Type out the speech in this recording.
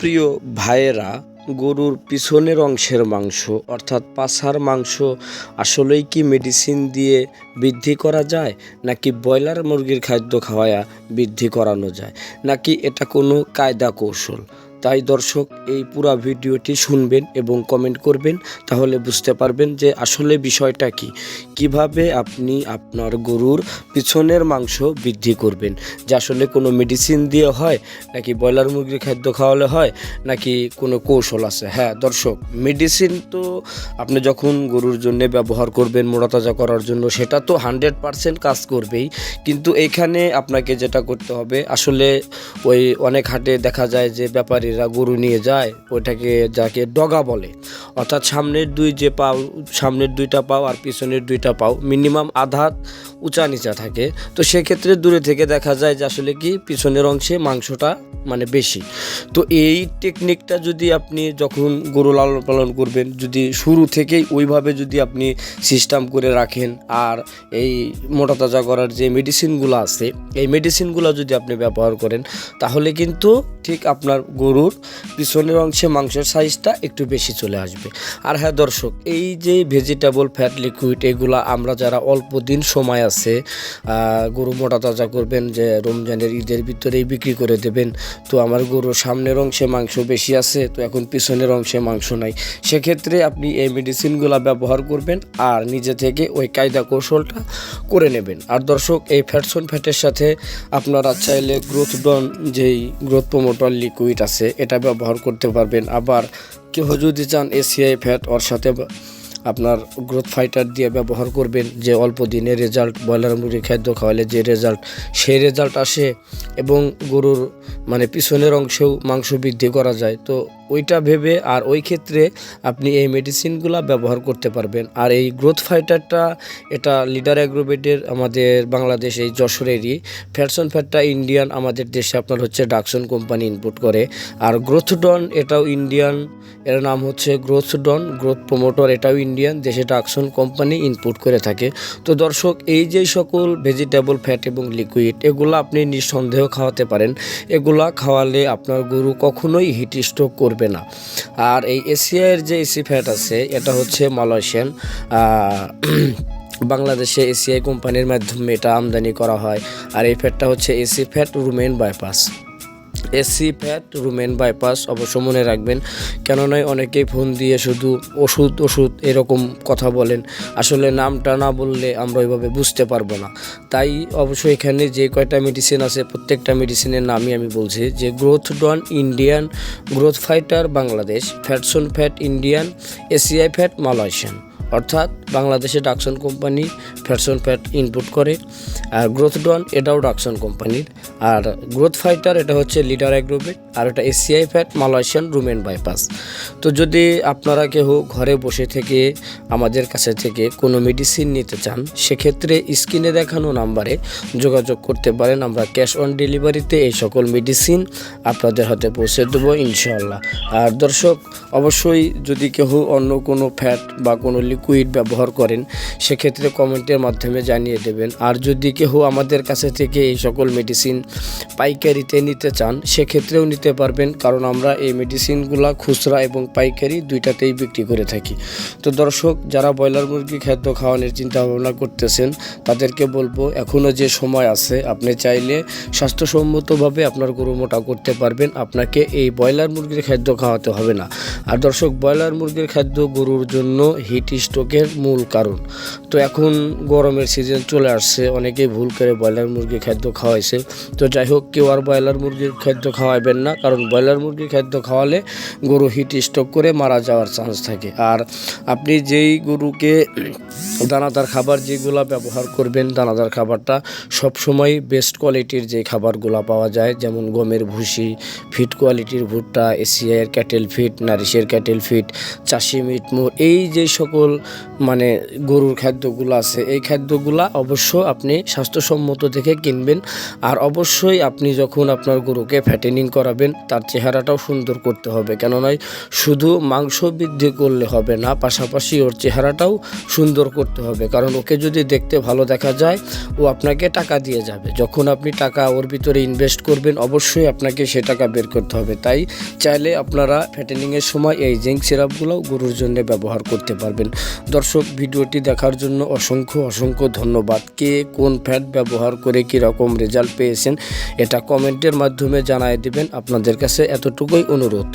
প্রিয় ভাইয়েরা, গরুর পিছনের অংশের মাংস, অর্থাৎ পাছার মাংস, আসলেই কি মেডিসিন দিয়ে বৃদ্ধি করা যায়, নাকি ব্রয়লার মুরগির খাদ্য খাওয়ায়া বৃদ্ধি করানো যায়, নাকি এটা কোনো কায়দা কৌশল? তাই দর্শক, এই পুরা ভিডিওটি শুনবেন এবং কমেন্ট করবেন, তাহলে বুঝতে পারবেন যে আসলে বিষয়টা কি। কীভাবে আপনি আপনার গরুর পিছনের মাংস বৃদ্ধি করবেন? যে আসলে কোনো মেডিসিন দিয়ে হয়, নাকি ব্রয়লার মুরগির খাদ্য খাওয়ালে হয়, নাকি কোনো কৌশল আছে? হ্যাঁ দর্শক মেডিসিন তো আপনি যখন গরুর জন্য ব্যবহার করবেন মোড়া তাজা করার জন্য, সেটা তো হান্ড্রেড পারসেন্ট কাজ করবেই। কিন্তু এখানে আপনাকে যেটা করতে হবে, আসলে ওই অনেক হাটে দেখা যায় যে ব্যাপারীরা গরু নিয়ে যায়, ওইটাকে যাকে ডগা বলে। অর্থাৎ সামনের দুই যে পাও, সামনের দুইটা পাও আর পিছনের দুইটা পাও মিনিমাম আধা উঁচা নিচা থাকে। তো সেক্ষেত্রে দূরে থেকে দেখা যায় যে আসলে কি, পিছনের অংশে মাংসটা মানে বেশি। তো এই টেকনিকটা যদি আপনি যখন গরু লালন পালন করবেন, যদি শুরু থেকেই ওইভাবে যদি আপনি সিস্টেম করে রাখেন, আর এই মোটা তাজা করার যে মেডিসিনগুলো আছে, এই মেডিসিনগুলো যদি আপনি ব্যবহার করেন, তাহলে কিন্তু ঠিক আপনার গরুর পিছনের অংশে মাংসের সাইজটা একটু বেশি চলে আসবে। আর হ্যাঁ দর্শক, এই যে ভেজিটেবল ফ্যাট লিকুইড এগুলা আমরা যারা অল্প দিন সময় আছে গরু মোটা তাজা করবেন, যে রমজানের ঈদের ভিতরেই বিক্রি করে দেবেন, তো আমার গরুর সামনের অংশে মাংস বেশি আছে, তো এখন পিছনের অংশে মাংস নাই। সেক্ষেত্রে আপনি এই মেডিসিনগুলো ব্যবহার করবেন আর নিজে থেকে ওই কায়দা কৌশলটা করে নেবেন। আর দর্শক, এই ফ্যাটসন ফ্যাটের সাথে আপনারা চাইলে গ্রোথ ডন যেই গ্রোথ প্রমোটার লিকুইড আছে এটা ব্যবহার করতে পারবেন। আবার কেউ যদি চান এসিআই ফ্যাট ওর সাথে আপনার গ্রোথ ফাইটার দিয়ে ব্যবহার করবেন, যে অল্প দিনে রেজাল্ট ব্রয়লার মুরগির খাদ্য খাওয়ালে যে রেজাল্ট সেই রেজাল্ট আসে এবং গরুর মানে পিছনের অংশেও মাংস বৃদ্ধি করা যায়। তো ওইটা ভেবে আর ওই ক্ষেত্রে আপনি এই মেডিসিনগুলো ব্যবহার করতে পারবেন। আর এই গ্রোথ ফাইটারটা এটা লিডার অ্যাগ্রোভেটের আমাদের বাংলাদেশ, এই যশোরেরই। ফ্যাটসন ফ্যাটটা ইন্ডিয়ান আমাদের দেশে আপনার হচ্ছে ডাকসন কোম্পানি ইনপুট করে। আর গ্রোথডন এটাও ইন্ডিয়ান এর নাম হচ্ছে গ্রোথডন গ্রোথ প্রমোটর এটাও ইন্ডিয়ান দেশে ডাকসন কোম্পানি ইনপুট করে থাকে। তো দর্শক, এই যে সকল ভেজিটেবল ফ্যাট এবং লিকুইড এগুলো আপনি নিঃসন্দেহ খাওয়াতে পারেন। এগুলা খাওয়ালে আপনার গরু কখনোই হিট স্ট্রোক করবে না। আর এই এশিয়ার যে এসি ফ্যাট আছে, এটা হচ্ছে মালয়েশিয়ান। বাংলাদেশে এসিআই কোম্পানির মাধ্যমে এটা আমদানি করা হয়। আর এই ফ্যাটটা হচ্ছে AC fat rumen bypass. AC fat rumen bypass অবশ্য মনে রাখবেন। কেননা অনেকেই ফোন দিয়ে শুধু ওষুধ ওষুধ এরকম কথা বলেন। আসলে নামটা না বললে আমরা ওইভাবে বুঝতে পারব না। তাই অবশ্যই এখানে যে কয়টা মেডিসিন আছে, প্রত্যেকটা মেডিসিনের নামই আমি বলছি। যে গ্রোথ ডন Indian growth fighter Bangladesh ফ্যাটসন fat Indian ACI fat Malaysian অর্থাৎ বাংলাদেশে ডাকসন কোম্পানি ফ্যাটসন ফ্যাট ইনপুট করে। আর গ্রোথ ডন এটাও ডাকসন কোম্পানির। আর গ্রোথ ফাইটার এটা হচ্ছে লিডার অ্যাগ্রোভেট আর এটা ACI fat Malaysian rumen bypass তো যদি আপনারা কেউ ঘরে বসে থেকে আমাদের কাছে থেকে কোনো মেডিসিন নিতে চান, সেক্ষেত্রে স্ক্রিনে দেখানো নাম্বারে যোগাযোগ করতে পারেন। আমরা ক্যাশ অন ডেলিভারিতে এই সকল মেডিসিন আপনাদের হাতে পৌঁছে দেবো ইনশাল্লাহ আর দর্শক, অবশ্যই যদি কেউ অন্য কোনো ফ্যাট বা কোনো লিকুইড ব্যবহার করেন, সেক্ষেত্রে কমেন্টের মাধ্যমে জানিয়ে দেবেন। আর যদি কেউ আমাদের কাছে থেকে এই সকল মেডিসিন পাইকারিতে নিতে চান, সেক্ষেত্রেও নিতে পারবেন, কারণ আমরা এই মেডিসিনগুলা খুচরা এবং পাইকারি দুইটাতেই বিক্রি করে থাকি। তো দর্শক, যারা ব্রয়লার মুরগি খাদ্য খাওয়ানোর চিন্তা ভাবনা করতেছেন, তাদেরকে বলব এখনও যে সময় আছে, আপনি চাইলে স্বাস্থ্যসম্মতভাবে আপনার গরু মোটা করতে পারবেন, আপনাকে এই ব্রয়লার মুরগির খাদ্য খাওয়াতে হবে না। আর দর্শক, ব্রয়লার মুরগির খাদ্য গরুর জন্য হিট স্ট্রোকের মূল কারণ। তো এখন গরমের সিজন চলে আসছে, অনেকেই ভুল করে ব্রয়লার মুরগির খাদ্য খাওয়াইছে। তো যাই হোক কেউ আর ব্রয়লার মুরগির খাদ্য খাওয়াবেন না, কারণ ব্রয়লার মুরগির খাদ্য খাওয়ালে গরু হিট স্ট্রোক করে মারা যাওয়ার চান্স থাকে। আর আপনি যেই গরুকে দানাদার খাবার যেগুলো ব্যবহার করবেন, দানাদার খাবারটা সবসময় বেস্ট কোয়ালিটির যে খাবারগুলো পাওয়া যায়, যেমন গমের ভুসি ফিট কোয়ালিটির ভুট্টা এশিয়ার ক্যাটেল ফিট নারিশের ক্যাটেল ফিট চাষি মিট মুর এই যে সকল মানে গরুর খাদ্যগুলো আছে, এই খাদ্যগুলা অবশ্য আপনি স্বাস্থ্যসম্মত থেকে কিনবেন। আর অবশ্যই আপনি যখন আপনার গরুকে ফ্যাটেনিং করাবেন, তার চেহারাটাও সুন্দর করতে হবে। কেননা, শুধু মাংস বৃদ্ধি করলে হবে না, পাশাপাশি ওর চেহারাটাও সুন্দর করতে হবে। কারণ, ওকে যদি দেখতে ভালো দেখা যায়, ও আপনাকে টাকা দিয়ে যাবে। যখন আপনি টাকা ওর ভিতরে ইনভেস্ট করবেন, অবশ্যই আপনাকে সে টাকা বের করতে হবে। তাই চাইলে আপনারা ফ্যাটেনিংয়ের সময় এই জিঙ্ক সিরাপগুলোও গরুর জন্য ব্যবহার করতে পারবেন। দর্শক, ভিডিওটি দেখার জন্য অসংখ্য অসংখ্য ধন্যবাদ। কে কোন ফ্যাট ব্যবহার করে কীরকম রেজাল্ট পেয়েছেন এটা কমেন্টের মাধ্যমে জানায় দিবেন। আপনাদের কাছে এতটুকুই অনুরোধ।